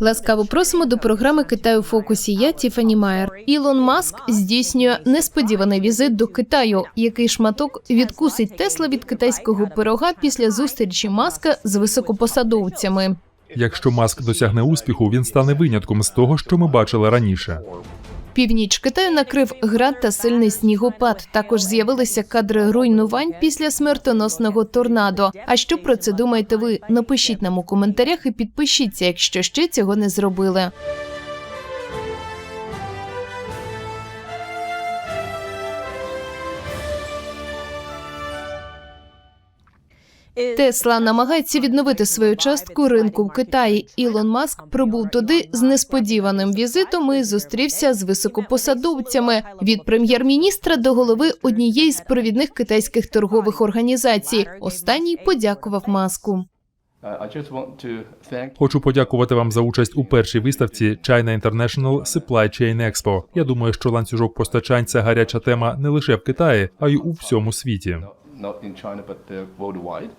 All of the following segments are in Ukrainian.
Ласкаво просимо до програми Китаю фокусі. Я Тіфані Майер. Ілон Маск здійснює несподіваний візит до Китаю. Який шматок відкусить Тесла від китайського пирога після зустрічі Маска з високопосадовцями? Якщо Маск досягне успіху, він стане винятком з того, що ми бачили раніше. Північ Китаю накрив град та сильний снігопад. Також з'явилися кадри руйнувань після смертоносного торнадо. А що про це думаєте ви? Напишіть нам у коментарях і підпишіться, якщо ще цього не зробили. Тесла намагається відновити свою частку ринку в Китаї. Ілон Маск прибув туди з несподіваним візитом і зустрівся з високопосадовцями від прем'єр-міністра до голови однієї з провідних китайських торгових організацій. Останній подякував маску. Хочу подякувати вам за участь у першій виставці China International Supply Chain Expo. Я думаю, що ланцюжок постачань це гаряча тема не лише в Китаї, а й у всьому світі. not in China but uh, worldwide.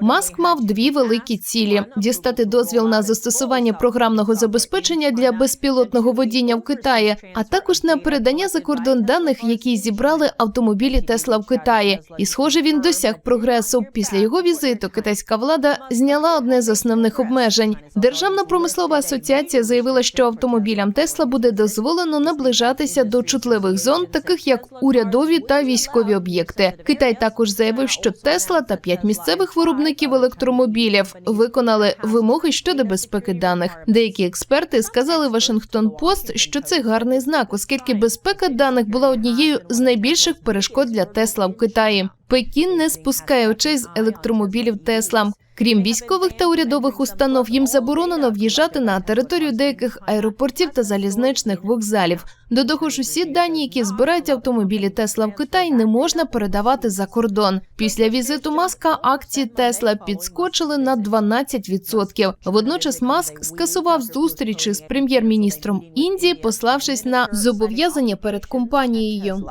Маск мав дві великі цілі: дістати дозвіл на застосування програмного забезпечення для безпілотного водіння в Китаї, а також на передання за кордон даних, які зібрали автомобілі Тесла в Китаї. І, схоже, він досяг прогресу. Після його візиту китайська влада зняла одне з основних обмежень. Державна промислова асоціація заявила, що автомобілям Тесла буде дозволено наближатися до чутливих зон, таких як урядові та військові об'єкти. Китай також заявив, що Тесла та п'ять місцевих виробників електромобілів виконали вимоги щодо безпеки даних. Деякі експерти сказали Вашингтон Пост, що це гарний знак, оскільки безпека даних була однією з найбільших перешкод для Тесла в Китаї. Пекін не спускає очей з електромобілів Тесла. Крім військових та урядових установ, їм заборонено в'їжджати на територію деяких аеропортів та залізничних вокзалів. До того ж, усі дані, які збирають автомобілі Тесла в Китай, не можна передавати за кордон. Після візиту Маска акції Тесла підскочили на 12%. Водночас Маск скасував зустрічі з прем'єр-міністром Індії, пославшись на зобов'язання перед компанією.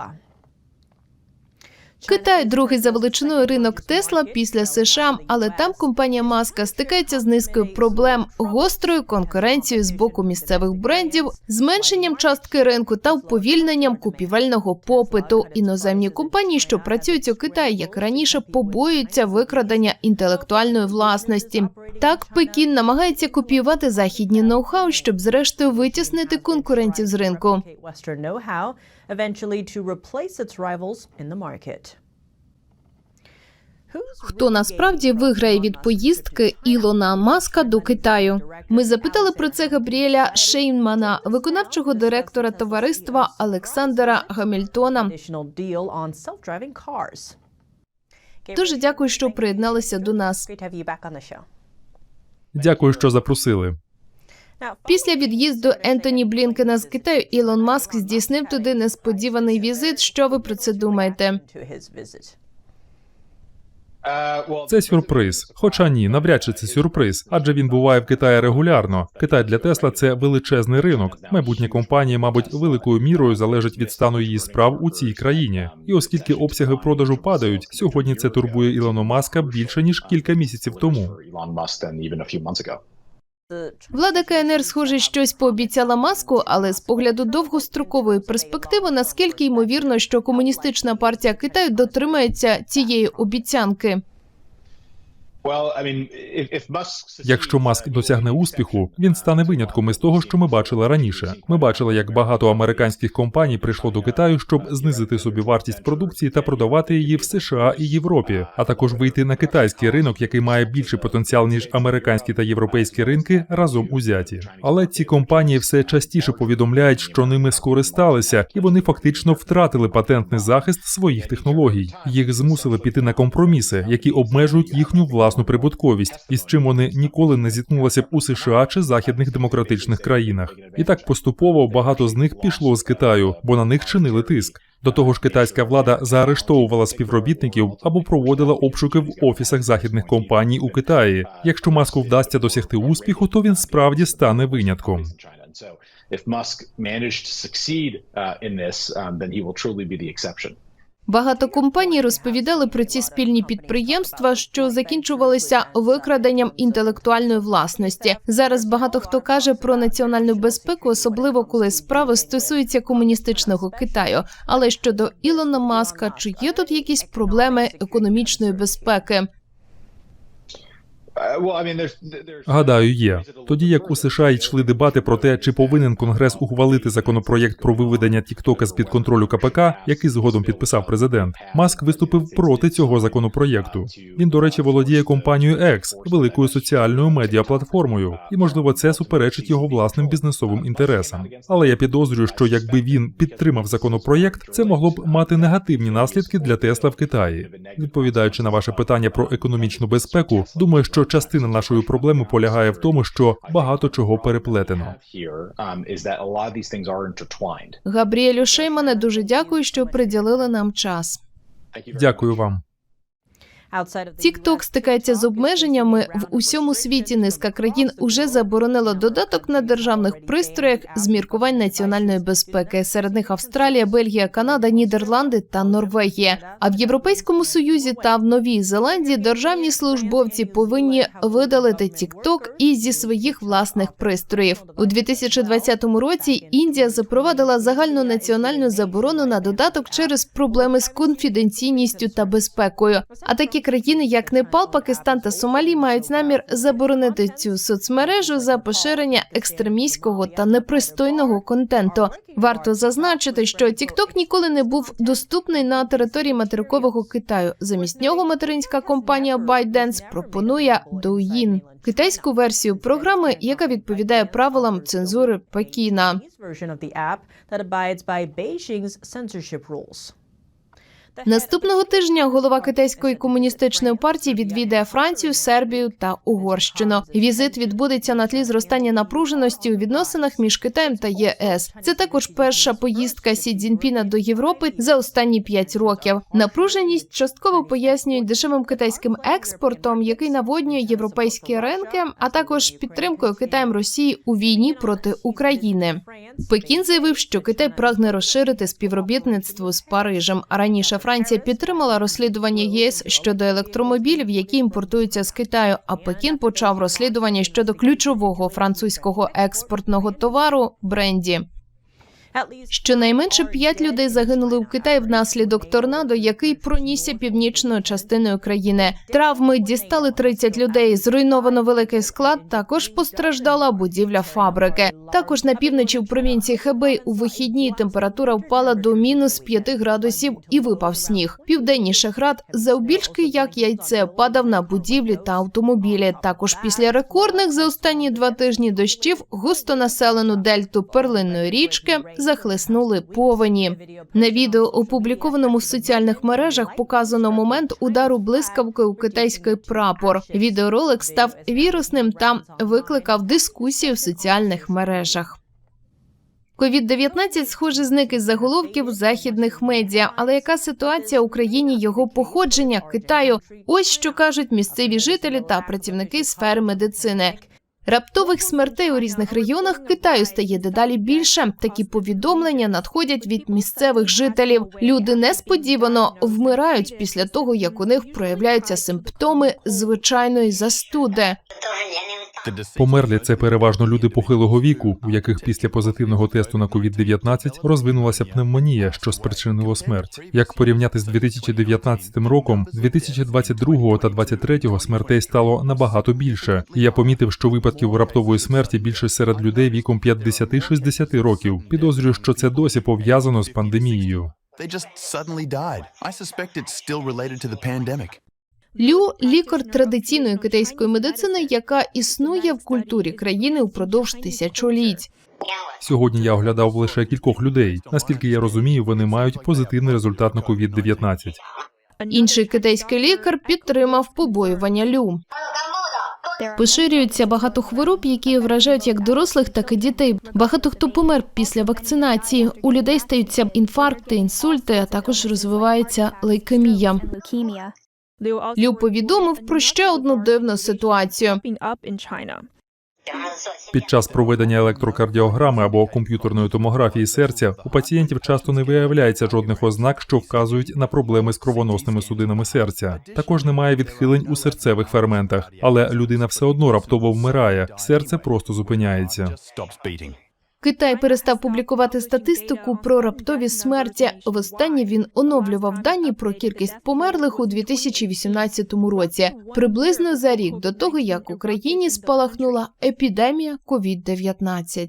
Китай другий за величиною ринок Тесла після США, але там компанія Маска стикається з низкою проблем, гострою конкуренцією з боку місцевих брендів, зменшенням частки ринку та уповільненням купівельного попиту. Іноземні компанії, що працюють у Китаї, як раніше, побоюються викрадення інтелектуальної власності. Так, Пекін намагається копіювати західні ноу-хау, щоб зрештою витіснити конкурентів з ринку. Eventually to replace its rivals in the market. Хто насправді виграє від поїздки Ілона Маска до Китаю? Ми запитали про це Габріеля Шейнмана, виконавчого директора товариства Олександра Гамільтона. Дуже дякую, що приєдналися до нас. Дякую, що запросили. Після від'їзду Ентоні Блінкена з Китаю Ілон Маск здійснив туди несподіваний візит. Що ви про це думаєте? Це сюрприз. Хоча ні, навряд чи це сюрприз, адже він буває в Китаї регулярно. Китай для Тесла це величезний ринок. Майбутнє компанії, мабуть, великою мірою залежить від стану її справ у цій країні. І оскільки обсяги продажу падають, сьогодні це турбує Ілона Маска більше ніж кілька місяців тому. Влада КНР, схоже, щось пообіцяла маску, але з погляду довгострокової перспективи, наскільки ймовірно, що комуністична партія Китаю дотримається цієї обіцянки. Well, I mean, if, if Musk Якщо Маск досягне успіху, він стане винятком із того, що ми бачили раніше. Ми бачили, як багато американських компаній прийшло до Китаю, щоб знизити собі вартість продукції та продавати її в США і Європі, а також вийти на китайський ринок, який має більший потенціал ніж американські та європейські ринки разом узяті. Але ці компанії все частіше повідомляють, що ними скористалися, і вони фактично втратили патентний захист своїх технологій. Їх змусили піти на компроміси, які обмежують їхню власну прибутковість, і з чим вони ніколи не зіткнулися б у США чи західних демократичних країнах. І так поступово багато з них пішло з Китаю, бо на них чинили тиск. До того ж, китайська влада заарештовувала співробітників або проводила обшуки в офісах західних компаній у Китаї. Якщо маску вдасться досягти успіху, то він справді стане винятком. so, if Musk managed to succeed uh, in this, um, then he will truly be the exception. Багато компаній розповідали про ці спільні підприємства, що закінчувалися викраденням інтелектуальної власності. Зараз багато хто каже про національну безпеку, особливо коли справа стосується комуністичного Китаю. Але щодо Ілона Маска, чи є тут якісь проблеми економічної безпеки? Гадаю, є. Тоді як у США йшли дебати про те, чи повинен Конгрес ухвалити законопроєкт про виведення Тіктока з під контролю КПК, який згодом підписав президент. Маск виступив проти цього законопроєкту. Він, до речі, володіє компанією X, великою соціальною медіаплатформою, і можливо це суперечить його власним бізнесовим інтересам. Але я підозрюю, що якби він підтримав законопроєкт, це могло б мати негативні наслідки для Тесла в Китаї. Відповідаючи на ваше питання про економічну безпеку, думаю, що частина нашої проблеми полягає в тому, що багато чого переплетено. um. Габріелю Шеймане дуже дякую, що приділили нам час. Дякую вам. TikTok стикається з обмеженнями в усьому світі. Низка країн уже заборонила додаток на державних пристроях з міркувань національної безпеки. Серед них Австралія, Бельгія, Канада, Нідерланди та Норвегія. А в Європейському Союзі та в Новій Зеландії державні службовці повинні видалити TikTok і зі своїх власних пристроїв. У 2020 році Індія запровадила загальну національну заборону на додаток через проблеми з конфіденційністю та безпекою. А такі країни, як Непал, Пакистан та Сомалі, мають намір заборонити цю соцмережу за поширення екстремістського та непристойного контенту. Варто зазначити, що TikTok ніколи не був доступний на території материкового Китаю. Замість нього материнська компанія ByteDance пропонує Douyin – китайську версію програми, яка відповідає правилам цензури Пекіна. Наступного тижня голова китайської комуністичної партії відвідає Францію, Сербію та Угорщину. Візит відбудеться на тлі зростання напруженості у відносинах між Китаєм та ЄС. Це також перша поїздка Сі Цзіньпіна до Європи за останні п'ять років. Напруженість частково пояснюють дешевим китайським експортом, який наводнює європейські ринки, а також підтримкою Китаєм Росії у війні проти України. Пекін заявив, що Китай прагне розширити співробітництво з Парижем. А раніше Франція підтримала розслідування ЄС щодо електромобілів, які імпортуються з Китаю. А Пекін почав розслідування щодо ключового французького експортного товару бренді. Щонайменше п'ять людей загинули в Китаї внаслідок торнадо, який пронісся північною частиною країни. Травми дістали 30 людей. Зруйновано великий склад. Також постраждала будівля фабрики. Також на півночі в провінції Хебей у вихідні температура впала до мінус 5 градусів і випав сніг. Південніше град завбільшки як яйце падав на будівлі та автомобілі. Також після рекордних за останні два тижні дощів густонаселену дельту перлинної річки захлеснули повені. На відео, опублікованому в соціальних мережах, показано момент удару блискавки у китайський прапор. Відеоролик став вірусним та викликав дискусії в соціальних мережах. Ковід-19, схоже, зник із заголовків західних медіа. Але яка ситуація у країні його походження Китаю? Ось що кажуть місцеві жителі та працівники сфери медицини. Раптових смертей у різних регіонах Китаю стає дедалі більше. Такі повідомлення надходять від місцевих жителів. Люди несподівано вмирають після того, як у них проявляються симптоми звичайної застуди. Померлі це переважно люди похилого віку, у яких після позитивного тесту на COVID-19 розвинулася пневмонія, що спричинило смерть. Як порівняти з 2019 роком, 2022 та 2023 смертей стало набагато більше. І я помітив, що випадків раптової смерті більше серед людей віком 50-60 років. Підозрюю, що це досі пов'язано з пандемією. They just suddenly died. I suspect it's still related to the pandemic. Лю лікар традиційної китайської медицини, яка існує в культурі країни упродовж тисячоліть. Сьогодні я оглядав лише кількох людей. Наскільки я розумію, вони мають позитивний результат на COVID-19. Інший китайський лікар підтримав побоювання Лю. Поширюються багато хвороб, які вражають як дорослих, так і дітей. Багато хто помер після вакцинації. У людей стаються інфаркти, інсульти, а також розвивається лейкемія. Лю повідомив про ще одну дивну ситуацію. Під час проведення електрокардіограми або комп'ютерної томографії серця у пацієнтів часто не виявляється жодних ознак, що вказують на проблеми з кровоносними судинами серця. Також немає відхилень у серцевих ферментах, але людина все одно раптово вмирає. Серце просто зупиняється. Китай перестав публікувати статистику про раптові смерті. Востаннє він оновлював дані про кількість померлих у 2018 році, приблизно за рік до того, як Україні спалахнула епідемія COVID-19.